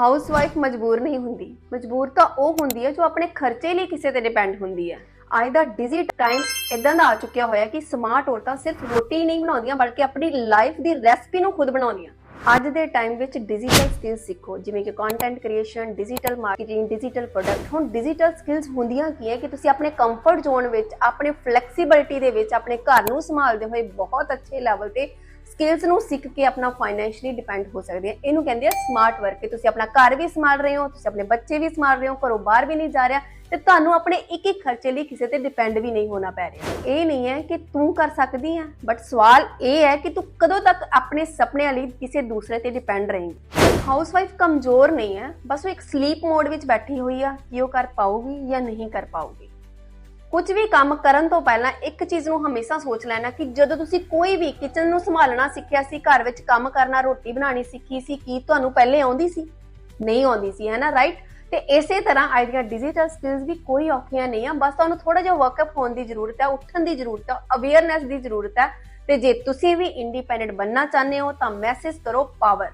Housewife ਮਜਬੂਰ ਨਹੀਂ ਹੁੰਦੀ। ਮਜਬੂਰ ਤਾਂ ਉਹ ਹੁੰਦੀ ਹੈ ਜੋ ਆਪਣੇ ਖਰਚੇ ਲਈ ਕਿਸੇ ਤੇ ਡਿਪੈਂਡ ਹੁੰਦੀ ਹੈ। ਅੱਜ ਦਾ ਡਿਜ਼ੀ ਟਾਈਮ ਇਦਾਂ ਦਾ ਆ ਚੁੱਕਿਆ ਹੋਇਆ ਕਿ ਸਮਾਰਟ ਔਰਤਾਂ ਸਿਰਫ ਰੋਟੀ ਹੀ ਨਹੀਂ ਬਣਾਉਂਦੀਆਂ, ਬਲਕਿ ਆਪਣੀ ਲਾਈਫ ਦੀ ਰੈਸਪੀ ਨੂੰ ਖੁਦ ਬਣਾਉਂਦੀਆਂ। ਅੱਜ ਦੇ ਟਾਈਮ ਵਿੱਚ ਡਿਜੀਟਲ ਸਕਿੱਲਸ ਸਿੱਖੋ, ਜਿਵੇਂ ਕਿ content creation digital marketing digital product ਹੁਣ ਡਿਜੀਟਲ ਸਕਿੱਲਸ ਹੁੰਦੀਆਂ ਕੀ ਹੈ ਕਿ ਤੁਸੀਂ ਆਪਣੇ ਕੰਫਰਟ ਜ਼ੋਨ ਵਿੱਚ, ਆਪਣੇ ਫਲੈਕਸੀਬਿਲਟੀ ਦੇ ਵਿੱਚ ਆਪਣੇ ਘਰ ਨੂੰ ਸੰਭਾਲਦੇ ਹੋਏ ਬਹੁਤ ਅੱਛੇ ਲੈਵਲ ਤੇ ਸਕਿੱਲਸ ਨੂੰ ਸਿੱਖ ਕੇ ਆਪਣਾ ਫਾਈਨੈਂਸ਼ਲੀ ਡਿਪੈਂਡ ਹੋ ਸਕਦੇ ਆ। ਇਹਨੂੰ ਕਹਿੰਦੇ ਆ ਸਮਾਰਟ ਵਰਕ ਕਿ ਤੁਸੀਂ ਆਪਣਾ ਘਰ ਵੀ ਸੰਭਾਲ ਰਹੇ ਹੋ, ਤੁਸੀਂ ਆਪਣੇ ਬੱਚੇ ਵੀ ਸੰਭਾਲ ਰਹੇ ਹੋ, ਘਰੋਂ ਬਾਹਰ ਵੀ ਨਹੀਂ ਜਾ ਰਿਹਾ ਤੇ ਤੁਹਾਨੂੰ ਆਪਣੇ ਇੱਕ ਇੱਕ ਖਰਚੇ ਲਈ ਕਿਸੇ ਤੇ ਡਿਪੈਂਡ ਵੀ ਨਹੀਂ ਹੋਣਾ ਪੈ ਰਿਹਾ। ਇਹ ਨਹੀਂ ਹੈ ਕਿ ਤੂੰ ਕਰ ਸਕਦੀ ਹੈ ਬਟ ਸਵਾਲ ਇਹ ਹੈ ਕਿ ਤੂੰ ਕਦੋਂ ਤੱਕ ਆਪਣੇ ਸੁਪਨਿਆਂ ਲਈ ਕਿਸੇ ਦੂਸਰੇ ਤੇ ਡਿਪੈਂਡ ਰਹੇਂਗੀ। ਹਾਊਸਵਾਈਫ ਕਮਜ਼ੋਰ ਨਹੀਂ ਹੈ, ਬਸ ਉਹ ਇੱਕ ਸਲੀਪ ਮੋਡ ਵਿੱਚ ਬੈਠੀ ਹੋਈ ਆ ਕਿ ਉਹ ਕਰ ਪਾਊਗੀ ਜਾਂ ਨਹੀਂ ਕਰ ਪਾਊਗੀ। ਕੁਝ ਵੀ ਕੰਮ ਕਰਨ ਤੋਂ ਪਹਿਲਾਂ ਇੱਕ ਚੀਜ਼ ਨੂੰ ਹਮੇਸ਼ਾ ਸੋਚ ਲੈਣਾ ਕਿ ਜਦੋਂ ਤੁਸੀਂ ਕੋਈ ਵੀ ਕਿਚਨ ਨੂੰ ਸੰਭਾਲਣਾ ਸਿੱਖਿਆ ਸੀ, ਘਰ ਵਿੱਚ ਕੰਮ ਕਰਨਾ, ਰੋਟੀ ਬਣਾਉਣੀ ਸਿੱਖੀ ਸੀ, ਕੀ ਤੁਹਾਨੂੰ ਪਹਿਲੇ ਆਉਂਦੀ ਸੀ? ਨਹੀਂ ਆਉਂਦੀ ਸੀ ਹੈ ਰਾਈਟ ਤੇ ਇਸੇ ਤਰ੍ਹਾਂ ਅੱਜ ਦੀਆਂ ਡਿਜੀਟਲ ਸਕਿੱਲਸ ਵੀ ਕੋਈ ਔਖੀਆਂ ਨਹੀਂ ਆ, ਬਸ ਤੁਹਾਨੂੰ ਥੋੜਾ ਜਿਹਾ ਵਰਕਅਪ ਹੋਣ ਦੀ ਜ਼ਰੂਰਤ ਹੈ, ਉੱਠਣ ਦੀ ਜ਼ਰੂਰਤ ਹੈ ਅਵੇਅਰਨੈਸ ਦੀ ਜ਼ਰੂਰਤ ਹੈ ਤੇ ਜੇ ਤੁਸੀਂ ਵੀ ਇੰਡੀਪੈਂਡੈਂਟ ਬੰਨਣਾ ਚਾਹੁੰਦੇ ਹੋ ਤਾਂ ਮੈਸੇਜ ਕਰੋ ਪਾਵਰ